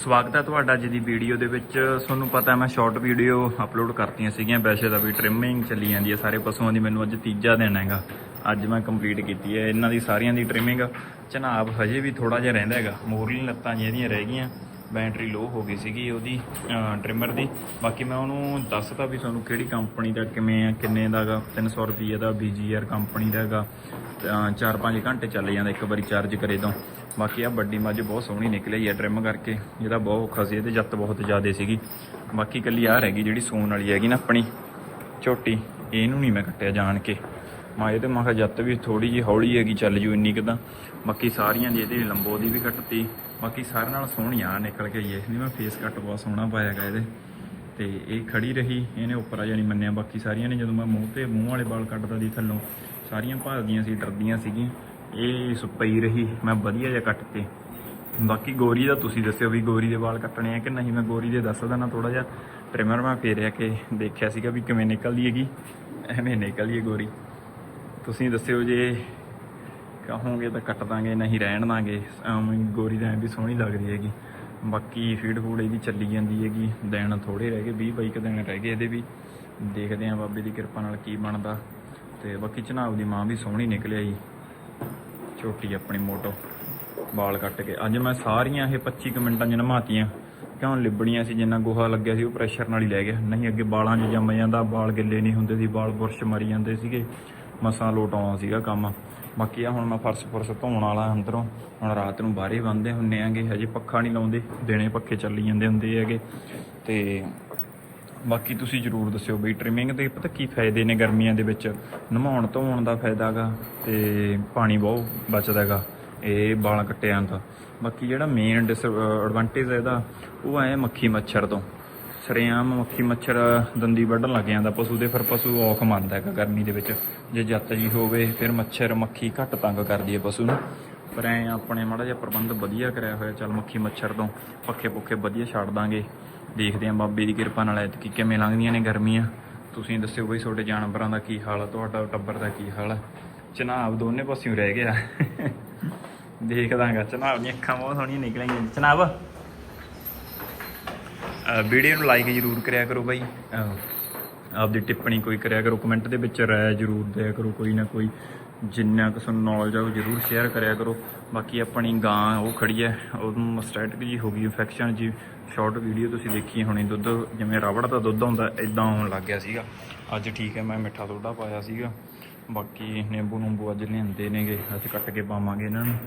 ਸਵਾਗਤ ਹੈ ਤੁਹਾਡਾ ਅੱਜ ਦੀ ਵੀਡੀਓ ਦੇ ਵਿੱਚ। ਤੁਹਾਨੂੰ ਪਤਾ ਮੈਂ ਸ਼ਾਰਟ ਵੀਡੀਓ ਅਪਲੋਡ ਕਰਤੀਆਂ ਸੀਗੀਆਂ। ਵੈਸੇ ਤਾਂ ਵੀ ਟ੍ਰਿਮਿੰਗ ਚੱਲੀ ਜਾਂਦੀ ਹੈ ਸਾਰੇ ਪਸ਼ੂਆਂ ਦੀ। ਮੈਨੂੰ ਅੱਜ ਤੀਜਾ ਦਿਨ ਹੈਗਾ। ਅੱਜ ਮੈਂ ਕੰਪਲੀਟ ਕੀਤੀ ਹੈ। ਇਹਨਾਂ ਦੀ ਸਾਰੀਆਂ ਦੀ ਟ੍ਰਿਮਿੰਗ ਚਨਾਬ ਹਜੇ ਵੀ ਥੋੜਾ ਜਿਹਾ ਰਹਿੰਦਾ ਹੈਗਾ। ਮੋਰਲੀ ਲੱਤਾਂ ਜਿਹੜੀਆਂ ਰਹਿ ਗਈਆਂ। ਬੈਟਰੀ ਲੋ ਹੋ ਗਈ ਸੀਗੀ ਉਹਦੀ ਟ੍ਰਿਮਰ ਦੀ। ਬਾਕੀ ਮੈਂ ਉਹਨੂੰ ਦੱਸਤਾ ਵੀ ਤੁਹਾਨੂੰ ਕਿਹੜੀ ਕੰਪਨੀ ਦਾ ਕਿਵੇਂ ਆ, ਕਿੰਨੇ ਦਾ ਹੈਗਾ 300 ਰੁਪਏ ਦਾ BGR ਕੰਪਨੀ ਦਾ ਹੈਗਾ 4-5 ਘੰਟੇ ਚੱਲ ਜਾਂਦਾ ਇੱਕ ਵਾਰੀ ਚਾਰਜ ਕਰੇ ਤੋਂ। ਬਾਕੀ ਆ ਵੱਡੀ ਮੱਝ ਬਹੁਤ ਸੋਹਣੀ ਨਿਕਲੀ ਆ ਟ੍ਰਿਮ ਕਰਕੇ ਜਿਹਦਾ ਬਹੁਤ ਔਖਾ ਸੀ, ਇਹਦੇ ਜੱਤ ਬਹੁਤ ਜ਼ਿਆਦੇ ਸੀਗੀ। ਬਾਕੀ ਕੱਲੀ ਆ ਰਹਿ ਗਈ ਜਿਹੜੀ ਸੋਨ ਵਾਲੀ ਹੈਗੀ ਨਾ ਆਪਣੀ, ਝੋਟੀ, ਇਹਨੂੰ ਨਹੀਂ ਮੈਂ ਕੱਟਿਆ ਜਾਣ ਕੇ। ਮੈਂ ਇਹਦੇ ਮੈਂ ਕਿਹਾ ਜੱਤ ਵੀ ਥੋੜੀ ਜਿਹੀ ਹੌਲੀ ਹੈਗੀ, ਚੱਲ ਜੂ ਇੰਨੀ ਕਿਦਾਂ ਬਾਕੀ ਸਾਰੀਆਂ ਦੀ ਇਹਦੀ ਲੰਬੋ ਦੀ ਵੀ ਕੱਟਤੀ ਬਾਕੀ ਸਾਰਿਆਂ ਨਾਲ ਸੋਹਣੀਆਂ ਨਿਕਲ ਕੇ ਇਹ। ਨਹੀਂ ਮੈਂ ਫੇਸ ਕੱਟ ਬਹੁਤ ਸੋਹਣਾ ਪਾਇਆ ਹੈਗਾ ਇਹਦੇ। ਤੇ ਇਹ ਖੜੀ ਰਹੀ, ਇਹਨੇ ਉੱਪਰ ਆ ਜਾਣੀ ਮੰਨਿਆ। ਬਾਕੀ ਸਾਰੀਆਂ ਨੇ ਜਦੋਂ ਮੈਂ ਮੂੰਹ ਤੇ ਮੂੰਹ ਵਾਲੇ ਵਾਲ ਕੱਟਦਾ ਦੀ ਥੱਲੋਂ, ਸਾਰੀਆਂ ਭਾਲਦੀਆਂ ਸੀ, ਡਰਦੀਆਂ ਸੀਗੀਆਂ। ਇਹ ਸੁਪਈ ਰਹੀ, ਮੈਂ ਵਧੀਆ ਜਿਹਾ ਕੱਟ ਕੱਟਤੇ। ਬਾਕੀ ਗੋਰੀ ਦਾ ਤੁਸੀਂ ਦੱਸਿਓ ਵੀ ਗੋਰੀ ਦੇ ਵਾਲ ਕੱਟਣੇ ਆ ਕਿ ਨਹੀਂ? ਮੈਂ ਗੋਰੀ ਦੇ ਦੱਸਦਾ ਨਾ ਥੋੜਾ ਜਿਹਾ। ਟ੍ਰਿਮਰ ਮੈਂ ਫੇਰਿਆ ਕਿ ਦੇਖਿਆ ਸੀਗਾ ਵੀ ਕਿਵੇਂ ਨਿਕਲਦੀ ਹੈਗੀ। ਐਵੇਂ ਨਿਕਲਦੀ ਹੈ ਗੋਰੀ। ਤੁਸੀਂ ਦੱਸਿਓ ਜੇ ਕਹੋਗੇ ਤਾਂ ਕੱਟ ਦਾਂਗੇ, ਨਹੀਂ ਰਹਿਣ ਦਾਂਗੇ। ਗੋਰੀ ਤਾਂ ਵੀ ਸੋਹਣੀ ਲੱਗਦੀ ਹੈਗੀ। ਬਾਕੀ ਫੀਡ ਫੂਡ ਇਹਦੀ ਚੱਲੀ ਜਾਂਦੀ ਹੈਗੀ। ਦਿਨ ਥੋੜੇ ਰਹਿ ਗਏ 20 22 ਕੁ ਦਿਨ ਰਹਿ ਗਏ ਇਹਦੇ ਵੀ। ਦੇਖਦੇ ਆਂ ਬਾਬੇ ਦੀ ਕਿਰਪਾ ਨਾਲ ਕੀ ਬਣਦਾ। ਤੇ ਬਾਕੀ ਚਨਾਬ ਦੀ ਮਾਂ ਵੀ ਸੋਹਣੀ ਨਿਕਲਿਆ ਜੀ। ਛੋਟੀ ਆਪਣੀ ਮੋਟੋ ਬਾਲ ਕੱਟ ਕੇ। ਅੱਜ ਮੈਂ ਸਾਰੀਆਂ ਇਹ 25 ਕੁ ਮਿੰਟਾਂ 'ਚ ਨਮਾਤੀਆਂ। ਕਿਉਂ ਲਿਬੜੀਆਂ ਸੀ, ਜਿੰਨਾ ਗੋਹਾ ਲੱਗਿਆ ਸੀ, ਉਹ ਪ੍ਰੈਸ਼ਰ ਨਾਲ ਹੀ ਲੈ ਗਿਆ। ਨਹੀਂ, ਅੱਗੇ ਵਾਲਾਂ 'ਚ ਜੰਮ ਜਾਂਦਾ ਬਾਲ ਗਿੱਲੇ ਨਹੀਂ ਹੁੰਦੇ ਸੀ ਬਾਲ ਬੁਰਸ਼ ਮਰੀ ਜਾਂਦੇ ਸੀਗੇ। ਮਸਾਂ ਲੋਟ ਆਉਣਾ ਸੀਗਾ ਕੰਮ। ਬਾਕੀ ਆ ਹੁਣ ਮੈਂ ਫਰਸ਼ ਫੁਰਸ ਧੋਣ ਵਾਲਾ ਅੰਦਰੋਂ। ਹੁਣ ਰਾਤ ਨੂੰ ਬਾਹਰੇ ਬੰਦੇ ਹੁੰਨੇ ਆਂਗੇ, ਹਜੇ ਪੱਖਾ ਨਹੀਂ ਲਾਉਂਦੇ। ਦਿਨੇ ਪੱਖੇ ਚੱਲੀ ਜਾਂਦੇ ਹੁੰਦੇ ਹੈਗੇ। ਤੇ ਬਾਕੀ ਤੁਸੀਂ ਜਰੂਰ ਦੱਸਿਓ ਬਈ ਟ੍ਰਿਮਿੰਗ ਦੇ ਪਤਾ ਕੀ ਫਾਇਦੇ ਨੇ ਗਰਮੀਆਂ ਦੇ ਵਿੱਚ? ਨਮਾਉਣ ਧੋਣ ਦਾ ਫਾਇਦਾ ਹੈਗਾ ਤੇ ਪਾਣੀ ਬਹੁਤ ਬਚਦਾ ਹੈਗਾ ਇਹ ਵਾਲ ਕੱਟਿਆਂ ਦਾ ਬਾਕੀ ਜਿਹੜਾ ਮੇਨ ਡਿਸਐਡਵਾਂਟੇਜ ਹੈ ਇਹਦਾ, ਉਹ ਹੈ ਮੱਖੀ ਮੱਛਰ ਤੋਂ। ਸਰੇਆਮ ਮੱਖੀ ਮੱਛਰ ਦੰਦੀ ਵੱਢਣ ਲੱਗ ਜਾਂਦਾ, ਪਸ਼ੂ ਦੇ ਫਿਰ ਪਸ਼ੂ ਔਖ ਮੰਨਦਾ ਹੈਗਾ ਗਰਮੀ ਦੇ ਵਿੱਚ। ਜੇ ਜੱਤ ਜੀ ਹੋਵੇ, ਫਿਰ ਮੱਛਰ ਮੱਖੀ ਘੱਟ ਤੰਗ ਕਰਦੀ ਹੈ ਪਸ਼ੂ ਨੂੰ। ਪਰ ਐ ਆਪਣੇ ਮਾੜਾ ਜਿਹਾ ਪ੍ਰਬੰਧ ਵਧੀਆ ਕਰਿਆ ਹੋਇਆ, ਚੱਲ ਮੱਖੀ ਮੱਛਰ ਤੋਂ ਪੱਖੇ ਪੁੱਖੇ ਵਧੀਆ ਛੱਡ ਦਾਂਗੇ। ਦੇਖਦੇ ਆਂ ਬਾਬੇ ਦੀ ਕਿਰਪਾ ਨਾਲ ਐਤਕੀ ਕਿਵੇਂ ਲੰਘਦੀਆਂ ਨੇ ਗਰਮੀਆਂ। ਤੁਸੀਂ ਦੱਸਿਓ ਬਈ ਤੁਹਾਡੇ ਜਾਨਵਰਾਂ ਦਾ ਕੀ ਹਾਲ ਆ, ਤੁਹਾਡਾ ਟੱਬਰ ਦਾ ਕੀ ਹਾਲ ਆ? ਚਨਾਬ ਦੋਨੇ ਪਾਸਿਓਂ ਰਹਿ ਗਿਆ। ਦੇਖਦਾਂਗਾ, ਚਨਾਬ ਦੀਆਂ ਅੱਖਾਂ ਬਹੁਤ ਸੋਹਣੀਆਂ ਨਿਕਲੀਆਂ ਚਨਾਬ ਵੀਡੀਓ ਨੂੰ ਲਾਈਕ ਜ਼ਰੂਰ ਕਰਿਆ ਕਰੋ ਬਾਈ। ਆਪਦੀ ਟਿੱਪਣੀ ਕੋਈ ਕਰਿਆ ਕਰੋ ਕਮੈਂਟ ਦੇ ਵਿੱਚ ਰਾਏ ਜ਼ਰੂਰ ਦਿਆ ਕਰੋ ਕੋਈ ਨਾ ਕੋਈ ਜਿੰਨਾ ਕੁ ਤੁਹਾਨੂੰ ਨੌਲੇਜ ਆ ਉਹ ਜ਼ਰੂਰ ਸ਼ੇਅਰ ਕਰਿਆ ਕਰੋ। ਬਾਕੀ ਆਪਣੀ ਗਾਂ ਉਹ ਖੜੀ ਹੈ ਉਹਨੂੰ ਮਸਟੈਟਿਕ ਜੀ ਹੋ ਗਈ ਇਨਫੈਕਸ਼ਨ ਜੀ ਸ਼ਾਰਟ ਵੀਡੀਓ ਤੁਸੀਂ ਦੇਖੀ ਹੋਣੀ ਦੁੱਧ ਜਿਵੇਂ ਰਬੜ ਦਾ ਦੁੱਧ ਹੁੰਦਾ ਇਦਾਂ ਆਉਣ ਲੱਗ ਗਿਆ ਸੀਗਾ। ਅੱਜ ਠੀਕ ਹੈ ਮੈਂ ਮਿੱਠਾ ਸੋਡਾ ਪਾਇਆ ਸੀਗਾ। ਬਾਕੀ ਨਿੰਬੂ ਨੂੰਬੂ ਅੱਜ ਲਿਆਂਦੇ ਨੇਗੇ ਅੱਜ ਕੱਟ ਕੇ ਪਾਵਾਂਗੇ ਇਹਨਾਂ ਨੂੰ।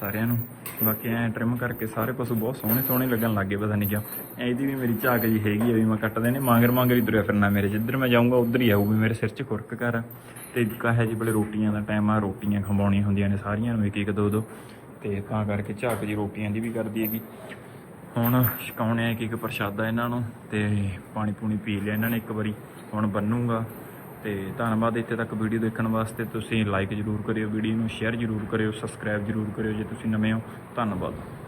ਸਾਰਿਆਂ ਨੂੰ। ਬਾਕੀ ਐ ਟ੍ਰਿਮ ਕਰਕੇ ਸਾਰੇ ਪਸ਼ੂ ਬਹੁਤ ਸੋਹਣੇ ਸੋਹਣੇ ਲੱਗਣ ਲੱਗੇ ਪਤਾ ਨਹੀਂ ਕਿਉਂ। ਐ ਇਹਦੀ ਵੀ ਮੇਰੀ ਝਾਕ ਜੀ ਹੈਗੀ ਆ ਵੀ ਮੈਂ ਕੱਟਦੇ ਨੇ, ਮਾਂਗਰ ਮਾਂਗਰ ਹੀ ਤੁਰਿਆ ਫਿਰਨਾ ਮੇਰੇ ਜਿੱਧਰ ਮੈਂ ਜਾਊਂਗਾ, ਉਧਰ ਹੀ ਆਊਗੀ ਮੇਰੇ ਸਿਰ 'ਚ ਖੁਰਕ ਕਰ ਤੇ ਕਹੇ ਜੀ ਬਲੇ ਰੋਟੀਆਂ ਦਾ ਟਾਈਮ ਆ, ਰੋਟੀਆਂ ਖਵਾਉਣੀਆਂ ਹੁੰਦੀਆਂ ਨੇ ਸਾਰੀਆਂ ਨੂੰ ਇੱਕ ਇੱਕ ਦੋ ਦੋ ਤੇ ਤਾਂ ਕਰਕੇ ਝਾਕ ਜੀ ਰੋਟੀਆਂ ਦੀ ਵੀ ਕਰਦੀ ਹੈਗੀ। ਹੁਣ ਛਕਾਉਣੇ ਆ ਇੱਕ ਇੱਕ ਪ੍ਰਸ਼ਾਦਾ ਇਹਨਾਂ ਨੂੰ, ਤੇ ਪਾਣੀ ਪੂਣੀ ਪੀ ਲਿਆ ਇਹਨਾਂ ਨੇ ਇੱਕ ਵਾਰੀ। ਹੁਣ ਬੰਨੂਗਾ। ਤੇ ਧੰਨਵਾਦ ਇੱਥੇ ਤੱਕ ਵੀਡੀਓ ਦੇਖਣ ਵਾਸਤੇ। ਤੁਸੀਂ ਲਾਈਕ ਜ਼ਰੂਰ ਕਰਿਓ, ਵੀਡੀਓ ਨੂੰ ਸ਼ੇਅਰ ਜ਼ਰੂਰ ਕਰਿਓ ਸਬਸਕ੍ਰਾਈਬ ਜ਼ਰੂਰ ਕਰਿਓ ਜੇ ਤੁਸੀਂ ਨਵੇਂ ਹੋ। ਧੰਨਵਾਦ।